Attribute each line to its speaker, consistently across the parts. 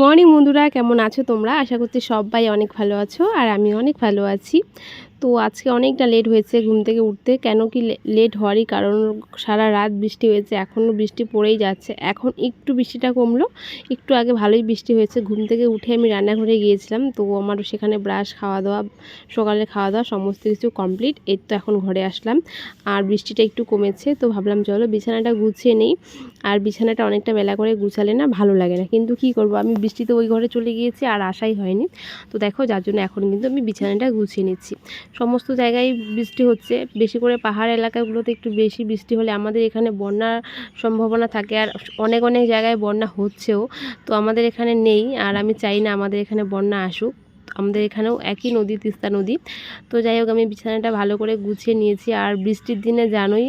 Speaker 1: Morning বন্ধুরা, কেমন আছো তোমরা? আশা করছি সবাই অনেক ভালো আছো আর আমি অনেক ভালো আছি। তো আজকে অনেকটা লেট হয়েছে ঘুম থেকে উঠতে। কেন কি লেট হওয়ারই কারণ, সারা রাত বৃষ্টি হয়েছে, এখনও বৃষ্টি পড়েই যাচ্ছে। এখন একটু বৃষ্টিটা কমলো, একটু আগে ভালোই বৃষ্টি হয়েছে। ঘুম থেকে উঠে আমি রান্নাঘরে গিয়েছিলাম, তো আমার সেখানে ব্রাশ খাওয়া দাওয়া সকালে খাওয়া দাওয়া সমস্ত কিছু কমপ্লিট এই তো এখন ঘরে আসলাম। আর বৃষ্টিটা একটু কমেছে, তো ভাবলাম চলো বিছানাটা গুছিয়ে নেই। আর বিছানাটা অনেকটা বেলা করে গুছালে না ভালো লাগে না। কিন্তু কি করব, আমি বৃষ্টিতে ওই ঘরে চলে গিয়েছি আর আশাই হয়নি। তো দেখো, যার জন্য এখন কিন্তু আমি বিছানাটা গুছিয়ে নিচ্ছি। সমস্ত জায়গায় বৃষ্টি হচ্ছে। বেশি করে পাহাড় এলাকাগুলোতে একটু বেশি বৃষ্টি হলে আমাদের এখানে বন্যার সম্ভাবনা থাকে আর অনেক অনেক জায়গায় বন্যা হচ্ছেও। তো আমাদের এখানে নেই আর আমি চাই না আমাদের এখানে বন্যা আসুক। আমাদের এখানেও একই নদী, তিস্তা নদী। তো যাই হোক, আমি বিছানাটা ভালো করে গুছিয়ে নিয়েছি। আর বৃষ্টির দিনে জানোই,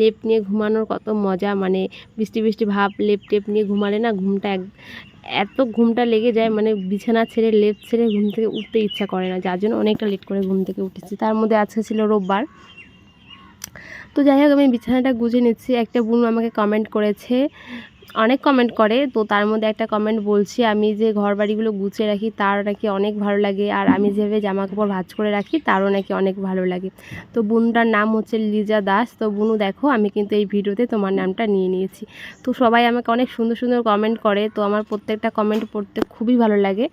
Speaker 1: লেপ নিয়ে ঘুমানোর কত মজা। মানে বৃষ্টি বৃষ্টি ভাব, লেপ, টেপ নিয়ে ঘুমালে না ঘুমটা এক, এত ঘুমটা লেগে যায় মানে বিছানা ছেড়ে, লেপ ছেড়ে ঘুম থেকে উঠতে ইচ্ছা করে না। যার জন্য অনেকটা লেট করে ঘুম থেকে উঠেছি। তার মধ্যে আজকে ছিল রোববার। তো যাই হোক, আমি বিছানাটা গুছিয়ে নিচ্ছি। একটা বোন আমাকে কমেন্ট করেছে অনেক কমেন্ট করে, তো তার মধ্যে একটা কমেন্ট বলছি, আমি যে ঘর বাড়িগুলো গুছিয়ে রাখি, তার নাকি অনেক ভালো লাগে, আর আমি যেভাবে জামা কাপড় ভাজ করে রাখি, তারও নাকি অনেক ভালো লাগে। তো বোনটার নাম হচ্ছে লিজা দাস, তো বুনু দেখো, আমি কিন্তু এই ভিডিওতে তোমার নামটা নিয়ে নিয়েছি। তো সবাই আমাকে অনেক সুন্দর সুন্দর কমেন্ট করে, তো আমার প্রত্যেকটা কমেন্ট পড়তে খুবই ভালো লাগে।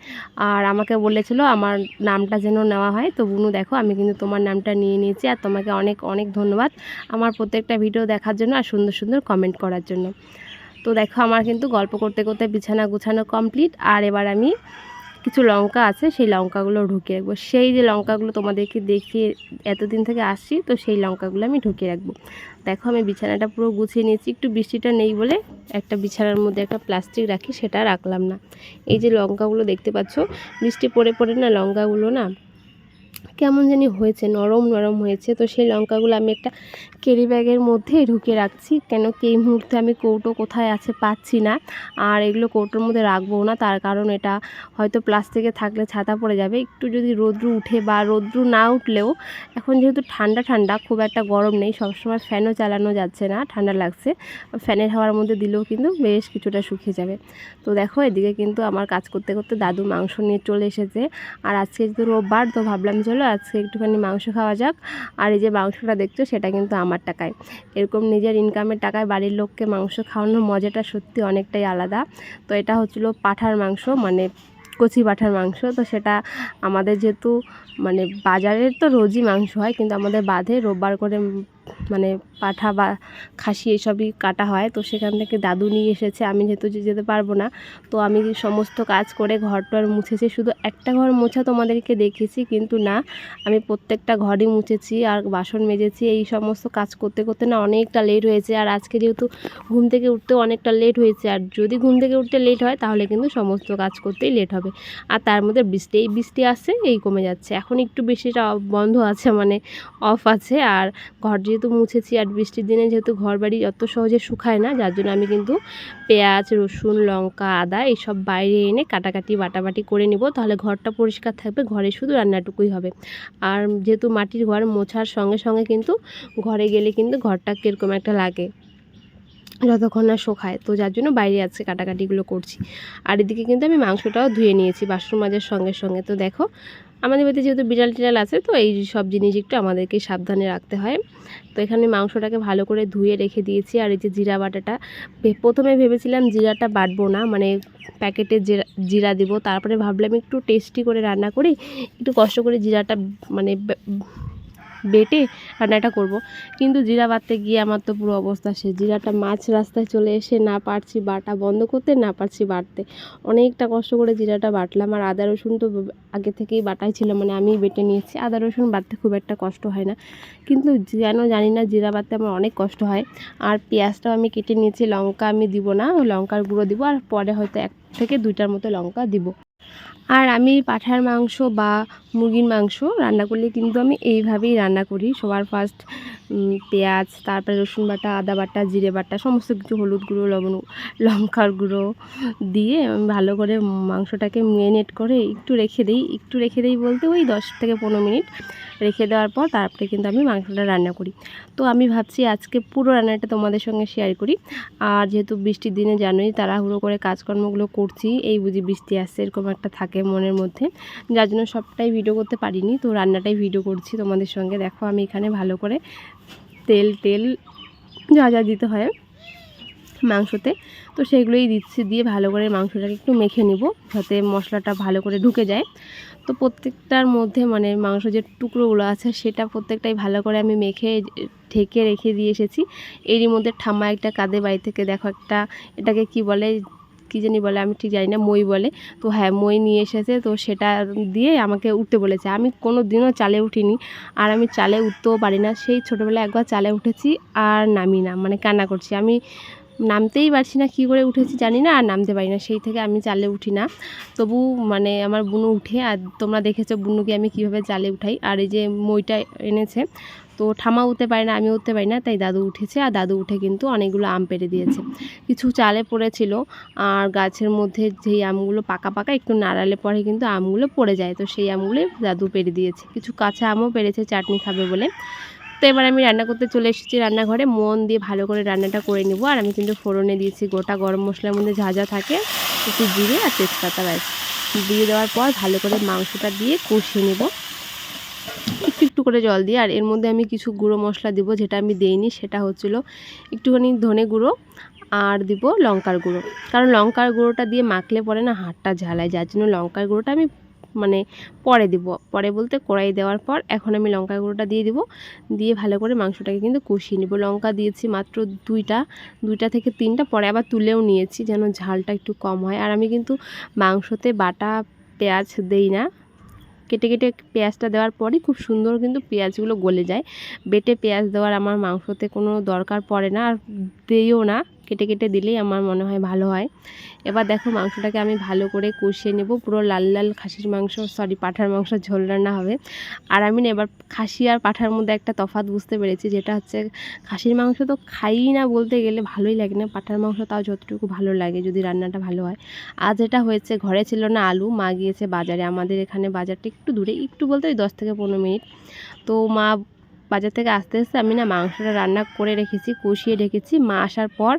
Speaker 1: আর আমাকে বলেছিল আমার নামটা যেন নেওয়া হয়, তো বুনু দেখো, আমি কিন্তু তোমার নামটা নিয়ে নিয়েছি, আর তোমাকে অনেক অনেক ধন্যবাদ আমার প্রত্যেকটা ভিডিও দেখার জন্য আর সুন্দর সুন্দর কমেন্ট করার জন্য। তো দেখো আমার কিন্তু গল্প করতে করতে বিছানা গুছানো কমপ্লিট আর এবার আমি কিছু লঙ্কা আছে, সেই লঙ্কাগুলো ঢুকিয়ে রাখব। সেই যে লঙ্কাগুলো তোমাদেরকে দেখিয়ে এতদিন থেকে আসছি, তো সেই লঙ্কাগুলো আমি ঢুকিয়ে রাখব। দেখো আমি বিছানাটা পুরো গুছিয়ে নিয়েছি, একটু বৃষ্টিটা নেই বলে একটা বিছানার মধ্যে একটা প্লাস্টিক রাখি, সেটা রাখলাম না। এই যে লঙ্কাগুলো দেখতে পাচ্ছ, বৃষ্টি পড়ে পড়ে না লঙ্কাগুলো না কেমন জানি হয়েছে, নরম নরম হয়েছে। তো সেই লঙ্কাগুলো আমি একটা ক্যারি ব্যাগের মধ্যে ঢুকিয়ে রাখছি। কেন কি এই মুহূর্তে আমি কৌটো কোথায় আছে পাচ্ছি না। আর এগুলো কৌটোর মধ্যে রাখব না। তার কারণ এটা হয়তো প্লাস্টিকে থাকলে ছাতা পড়ে যাবে। একটু যদি রোদ্রু উঠে বা রোদ্রু না উঠলেও, এখন যেহেতু ঠান্ডা ঠান্ডা, খুব একটা গরম নেই। সবসময় ফ্যানও চালানো যাচ্ছে না, ঠান্ডা লাগছে। ফ্যানের হাওয়ার মধ্যে দিলেও কিন্তু বেশ কিছুটা শুকিয়ে যাবে। তো দেখো, এদিকে কিন্তু আমার কাজ করতে করতে দাদু মাংস নিয়ে চলে এসেছে। আর আজকে যেহেতু রোববার, তো ভাবলাম চলো, আজকে একটুখানি মাংস খাওয়া যাক। আর এই যে মাংসটা দেখছ, সেটা কিন্তু আমার টাকায়। এরকম নিজের ইনকামের টাকায় বাড়ির লোককে মাংস খাওয়ানোর মজাটা সত্যি অনেকটাই আলাদা। তো এটা হচ্ছিল পাঠার মাংস মানে কচি পাঠার মাংস। তো সেটা আমাদের যেহেতু মানে বাজারের তো রোজই মাংস হয়, কিন্তু আমাদের বাঁধে রোববার করে মানে পাঠা বা খাসি এসবই কাটা হয়। তো সেখান থেকে দাদু নিয়ে এসেছে। আমি যেহেতু যেতে পারব না, তো আমি সমস্ত কাজ করে ঘর টর মুছেছি, শুধু একটা ঘর মোছা তোমাদেরকে দেখেছি কিন্তু না, আমি প্রত্যেকটা ঘরই মুছেছি আর বাসন মেজেছি। এই সমস্ত কাজ করতে করতে না অনেকটা লেট হয়েছে আর আজকে যেহেতু ঘুম থেকে উঠতেও অনেকটা লেট হয়েছে, আর যদি ঘুম থেকে উঠতে লেট হয়, তাহলে কিন্তু সমস্ত কাজ করতেই লেট হবে। আর তার মধ্যে বৃষ্টি, এই বৃষ্টি আসছে, এই কমে যাচ্ছে। এখন একটু বেশিটা বন্ধ আছে মানে অফ আছে, আর ঘর যেহেতু মুছেছি আর বৃষ্টির দিনে যেহেতু ঘর বাড়ি অত সহজে শুকায় না, যার জন্য আমি কিন্তু পেঁয়াজ, রসুন, লঙ্কা, আদা এইসব বাইরে এনে কাটাকাটি, বাটাবাটি করে নিব। তাহলে ঘরটা পরিষ্কার থাকবে, ঘরে শুধু রান্নাটুকুই হবে। আর যেহেতু মাটির ঘর মোছার সঙ্গে সঙ্গে কিন্তু ঘরে গেলে কিন্তু ঘরটা কীরকম একটা লাগে। যতক্ষণ না শোকায়, তো যার জন্য বাইরে আছে কাটাকাটিগুলো করছি। আর এদিকে কিন্তু আমি মাংসটাও ধুয়ে নিয়েছি, বাসন মাজার সঙ্গে সঙ্গে। তো দেখো, আমাদের বাড়িতে যেহেতু বিড়াল টিড়াল আছে, তো এই সব জিনিস একটু আমাদেরকে সাবধানে রাখতে হয়। তো এখানে মাংসটাকে ভালো করে ধুয়ে রেখে দিয়েছি, আর এই যে জিরা বাটাটা প্রথমে ভেবেছিলাম জিরাটা বাটবো না মানে প্যাকেটে জিরা জিরা দেবো। তারপরে ভাবলাম একটু টেস্টি করে রান্না করি, একটু কষ্ট করে জিরাটা মানে বেটে রান্নাটা করব। কিন্তু জিরা বাটতে গিয়ে আমার তো পুরো অবস্থা সে জিরাটা মাছ রাস্তায় চলে এসে না পারছি বাটা বন্ধ করতে, না পারছি বাটতে। অনেকটা কষ্ট করে জিরাটা বাটলাম আর আদা, রসুন তো আগে থেকেই বাটাই ছিল মানে আমি বেটে নিয়েছি। আদা, রসুন বাটতে খুব একটা কষ্ট হয় না। কিন্তু যেন জানি না জিরা বাটতে আমার অনেক কষ্ট হয়। আর পেঁয়াজটাও আমি কেটে নিয়েছি, লঙ্কা আমি দিব না, লঙ্কার গুঁড়ো দিব, আর পরে হয়তো এক থেকে দুইটার মতো লঙ্কা দিব। আর আমি পাঠার মাংস বা মুরগির মাংস রান্না করলে কিন্তু আমি এইভাবেই রান্না করি। সবার ফার্স্ট পেঁয়াজ, তারপরে রসুন বাটা, আদা বাটা, জিরে বাটা, সমস্ত কিছু, হলুদ গুঁড়ো, লবণ লঙ্কার গুঁড়ো দিয়ে আমি ভালো করে মাংসটাকে ম্যারিনেট করে একটু রেখে দিই। একটু রেখে দিই বলতে ওই দশ থেকে পনেরো মিনিট। রেখে দেওয়ার পর তারপরে কিন্তু আমি মাংসটা রান্না করি। তো আমি ভাবছি আজকে পুরো রান্নাটা তোমাদের সঙ্গে শেয়ার করি। আর যেহেতু বৃষ্টির দিনে জানোই তাড়াহুড়ো করে কাজকর্মগুলো করছি, এই বুঝি বৃষ্টি আসছে, এরকম একটা থাকে। মনের মধ্যে। যার জন্য সবটাই ভিডিও করতে পারিনি। তো রান্নাটাই ভিডিও করছি তোমাদের সঙ্গে। দেখো আমি এখানে ভালো করে তেল তেল যা যা দিতে হয় মাংসতে। তো সেগুলোই দিচ্ছি। দিয়ে ভালো করে মাংসটাকে একটু মেখে নিব যাতে মশলাটা ভালো করে ঢুকে যায়। তো প্রত্যেকটার মধ্যে মানে মাংস যে টুকরোগুলো আছে সেটা প্রত্যেকটাই ভালো করে আমি মেখে ঢেকে রেখে দিয়ে এসেছি। এরই মধ্যে ঠাম্মা একটা কাঁদে বাড়ি থেকে দেখো একটা এটাকে কি বলে কী জানি বলে, আমি ঠিক জানি না, মই বলে। তো হ্যাঁ মই নিয়ে এসেছে, তো সেটা দিয়ে আমাকে উঠতে বলেছে। আমি কোনো দিনও চালে উঠিনি, আর আমি চালে উঠতেও পারি না। সেই ছোটোবেলায় একবার চালে উঠেছি আর নামি না মানে কান্না করছি। আমি নামতেই পারছি না, কী করে উঠেছি জানি না, আর নামতে পারি না, সেই থেকে আমি চালে উঠি না। তবু মানে আমার বুনু উঠে, আর তোমরা দেখেছ বুনুকে আমি কীভাবে চালে উঠাই। আর এই যে মইটা এনেছে, তো ঠামা উঠতে পারে না, আমি উঠতে পারি না, তাই দাদু উঠেছে, আর দাদু উঠে কিন্তু অনেকগুলো আম পেড়ে দিয়েছে। কিছু চালে পড়েছিল, আর গাছের মধ্যে যেই আমগুলো পাকা পাকা, একটু নাড়ালে পরে কিন্তু আমগুলো পড়ে যায়। তো সেই আমগুলো দাদু পেড়ে দিয়েছে। কিছু কাঁচা আমও পেরেছে চাটনি খাবে বলে। তো এবার আমি রান্না করতে চলে এসেছি রান্নাঘরে। মন দিয়ে ভালো করে রান্নাটা করে নিব। আর আমি কিন্তু ফোড়নে দিয়েছি গোটা গরম মশলার মধ্যে যা যা থাকে, একটু জিরে আর তেজপাতা ব্যাস। দিয়ে দেওয়ার পর ভালো করে মাংসটা দিয়ে কষিয়ে নেব। একটু একটু করে জল দিয়ে। আর এর মধ্যে আমি কিছু গুঁড়ো মশলা দিব, যেটা আমি দেইনি, সেটা হচ্ছিল একটুখানি ধনে গুঁড়ো আর দিব লঙ্কার গুঁড়ো। কারণ লঙ্কার গুঁড়োটা দিয়ে মাখলে পরে না হাতটা ঝালায়। যার জন্য লঙ্কার গুঁড়োটা আমি মানে পরে দিব। পরে বলতে কড়াই দেওয়ার পর এখন আমি লঙ্কা গুঁড়োটা দিয়ে দিব। দিয়ে ভালো করে মাংসটাকে কিন্তু কষিয়ে নেব। লঙ্কা দিয়েছি মাত্র দুইটা দুইটা থেকে তিনটা। পরে আবার তুলেও নিয়েছি যেন ঝালটা একটু কম হয়। আর আমি কিন্তু মাংসতে বাটা পেঁয়াজ দেই না। কেটে কেটে পেঁয়াজটা দেওয়ার পরই খুব সুন্দর কিন্তু পেঁয়াজগুলো গলে যায়। বেটে পেঁয়াজ দেওয়ার আমার মাংসতে কোনো দরকার পড়ে না আর দেইও না। কেটে কেটে দিলেই আমার মনে হয় ভালো হয়। এবার দেখো মাংসটাকে আমি ভালো করে কষিয়ে নেব। পুরো লাল লাল খাসির মাংস সরি পাঠার মাংস ঝোল রান্না হবে। আর আমি এবার খাসি আর পাঠার মধ্যে একটা তফাৎ বুঝতে পেরেছি, যেটা হচ্ছে খাসির মাংস তো খাই না বলতে গেলে ভালোই লাগে না। পাঠার মাংস তাও যতটুকু ভালো লাগে যদি রান্নাটা ভালো হয়। আর যেটা হয়েছে, ঘরে ছিল না আলু, মা গিয়েছে বাজারে। আমাদের এখানে বাজারটা একটু দূরে, একটু বলতে ওই দশ থেকে পনেরো মিনিট। তো মা বাজার থেকে আস্তে আস্তে আমি না মাংসটা রান্না করে রেখেছি, কষিয়ে রেখেছি। মা আসার পর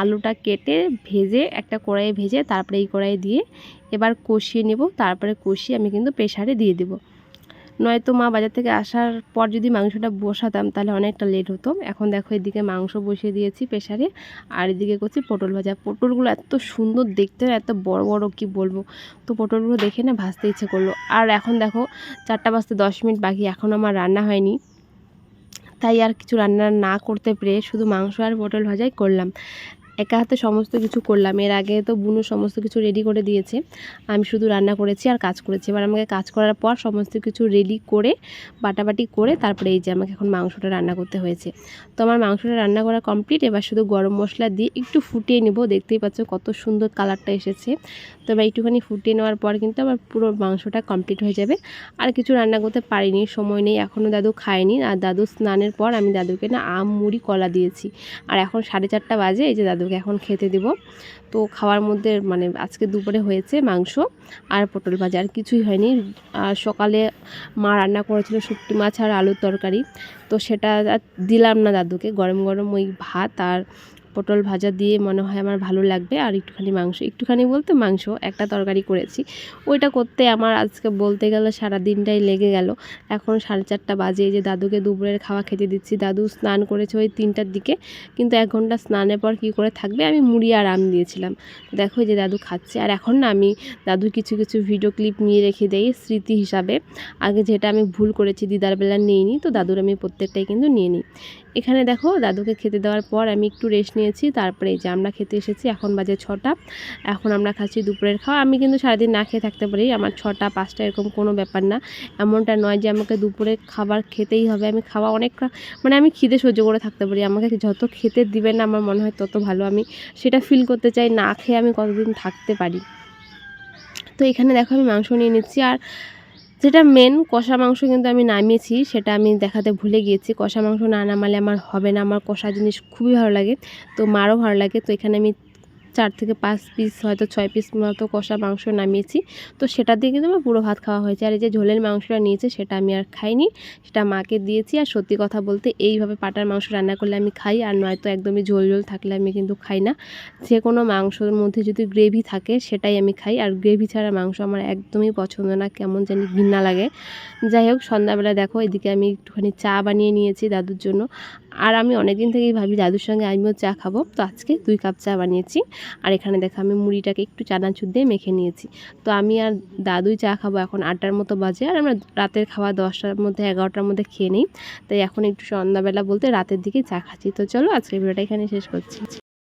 Speaker 1: আলুটা কেটে ভেজে একটা কড়াইয়ে ভেজে তারপরে এই কড়াইয়ে দিয়ে এবার কষিয়ে নেব। তারপরে কষিয়ে আমি কিন্তু প্রেশারে দিয়ে দেবো। নয়তো মা বাজার থেকে আসার পর যদি মাংসটা বসাতাম তাহলে অনেকটা লেট হতো। এখন দেখো এদিকে মাংস বসিয়ে দিয়েছি প্রেশারে আর এদিকে করছি পটল ভাজা। পটলগুলো এত সুন্দর দেখতে এত বড় বড় কি বলব? তো পটলগুলো দেখে না ভাজতে ইচ্ছে করল। আর এখন দেখো চারটা বাজতে দশ মিনিট বাকি, এখন আমার রান্না হয়নি। তাই আর কিছু রান্না না করতে পেরে শুধু মাংস আর পটল ভাজাই করলাম। একা হাতে সমস্ত কিছু করলাম। এর আগে তো বুনু সমস্ত কিছু রেডি করে দিয়েছে। আমি শুধু রান্না করেছি আর কাজ করেছি। এবার আমাকে কাজ করার পর সমস্ত কিছু রেডি করে, বাটাবাটি করে তারপরে এই যে আমাকে এখন মাংসটা রান্না করতে হয়েছে। তো আমার মাংসটা রান্না করা কমপ্লিট এবার শুধু গরম মশলা দিয়ে একটু ফুটিয়ে নেব। দেখতেই পাচ্ছ কত সুন্দর কালারটা এসেছে। তো এবার একটুখানি ফুটিয়ে নেওয়ার পর কিন্তু আমার পুরো মাংসটা কমপ্লিট হয়ে যাবে। আর কিছু রান্না করতে পারিনি, সময় নেই। এখনও দাদু খায়নি। আর দাদু স্নানের পর আমি দাদুকে না আম, মুড়ি, কলা দিয়েছি। আর এখন সাড়ে চারটা বাজে। এই যে দাদু ওকে এখন খেতে দেব। তো খাওয়ার মধ্যে মানে আজকে দুপুরে হয়েছে মাংস আর পটল ভাজা, আর কিছুই হয়নি। আর সকালে মা রান্না করেছিল শুক্তি মাছ আর আলুর তরকারি। তো সেটা দিলাম না দাদুকে। গরম গরম ওই ভাত আর পটল ভাজা দিয়ে মনে হয় আমার ভালো লাগবে, আর একটুখানি মাংস, একটুখানি বলতে মাংস, একটা তরকারি করেছি। ওইটা করতে আমার আজকে বলতে গেলে সারা দিনটাই লেগে গেল। এখন সাড়ে চারটা বাজে যে দাদুকে দুপুরের খাওয়া খেতে দিচ্ছি। দাদু স্নান করেছে ওই তিনটার দিকে, কিন্তু এক ঘণ্টা স্নানের পর কি করে থাকবে? আমি মুড়ি আর আম দিয়েছিলাম। দেখো যে দাদু খাচ্ছে, আর এখন না আমি দাদু কিছু কিছু ভিডিও ক্লিপ নিয়ে রেখে দেই স্মৃতি হিসাবে। আগে যেটা আমি ভুল করেছি, দিদার বেলা নিইনি, তো দাদুর আমি প্রত্যেকটাই কিন্তু নিয়ে নিই। এখানে দেখো দাদুকে খেতে দেওয়ার পর আমি একটু রেস্ট নিয়েছি, তারপরে এই যে আমরা খেতে এসেছি, এখন বাজে ছটা। এখন আমরা খাচ্ছি দুপুরের খাওয়া। আমি কিন্তু সারাদিন না খেয়ে থাকতে পারি, আমার ছটা, পাঁচটা এরকম কোনো ব্যাপার না। এমনটা নয় যে আমাকে দুপুরে খাবার খেতেই হবে। আমি খাওয়া অনেক মানে আমি খিদে সহ্য করে থাকতে পারি। আমাকে যত খেতে দিবে না, আমার মনে হয় তত ভালো। আমি সেটা ফিল করতে চাই, না খেয়ে আমি কতদিন থাকতে পারি। তো এখানে দেখো আমি মাংস নিয়ে নিচ্ছি। আর যেটা মেন কষা মাংস কিন্তু আমি নামিয়েছি, সেটা আমি দেখাতে ভুলে গিয়েছি। কষা মাংস না নামালে আমার হবে না। আমার কষা জিনিস খুবই ভালো লাগে, তো মারও ভালো লাগে। তো এখানে আমি চার থেকে পাঁচ পিস হয়তো ছয় পিস মতো কষা মাংস নামিয়েছি। তো সেটা দিয়ে কিন্তু আমার পুরো ভাত খাওয়া হয়েছে। আর এই যে ঝোলের মাংসটা নিয়েছে, সেটা আমি আর খাইনি। সেটা মাকে দিয়েছি। আর সত্যি কথা বলতে এইভাবে পাটার মাংস রান্না করলে আমি খাই, আর নয়তো একদমই ঝোল ঝোল থাকলে আমি কিন্তু খাই না। যে কোনো মাংসর মধ্যে যদি গ্রেভি থাকে, সেটাই আমি খাই। আর গ্রেভি ছাড়া মাংস আমার একদমই পছন্দ না, কেমন জানি ঘৃণা লাগে। যাই হোক, সন্ধ্যাবেলা দেখো, এদিকে আমি একটুখানি চা বানিয়ে নিয়েছি দাদুর জন্য। আর আমি অনেকদিন থেকেই ভাবি, দাদুর সঙ্গে আমিও চা খাব। তো আজকে দুই কাপ চা বানিয়েছি। আর এখানে দেখো আমি মুড়িটাকে একটু চানাচুর দিয়ে মেখে নিয়েছি। তো আমি আর দাদুই চা খাব এখন আটটার মতো বাজে আর আমরা রাতের খাওয়া দশটার মধ্যে, এগারোটার মধ্যে খেয়ে নিই। তাই এখন একটু সন্ধ্যাবেলা বলতে রাতের দিকে চা খাচ্ছি। তো চলো আজকে ভিডিওটা এখানে শেষ করছি।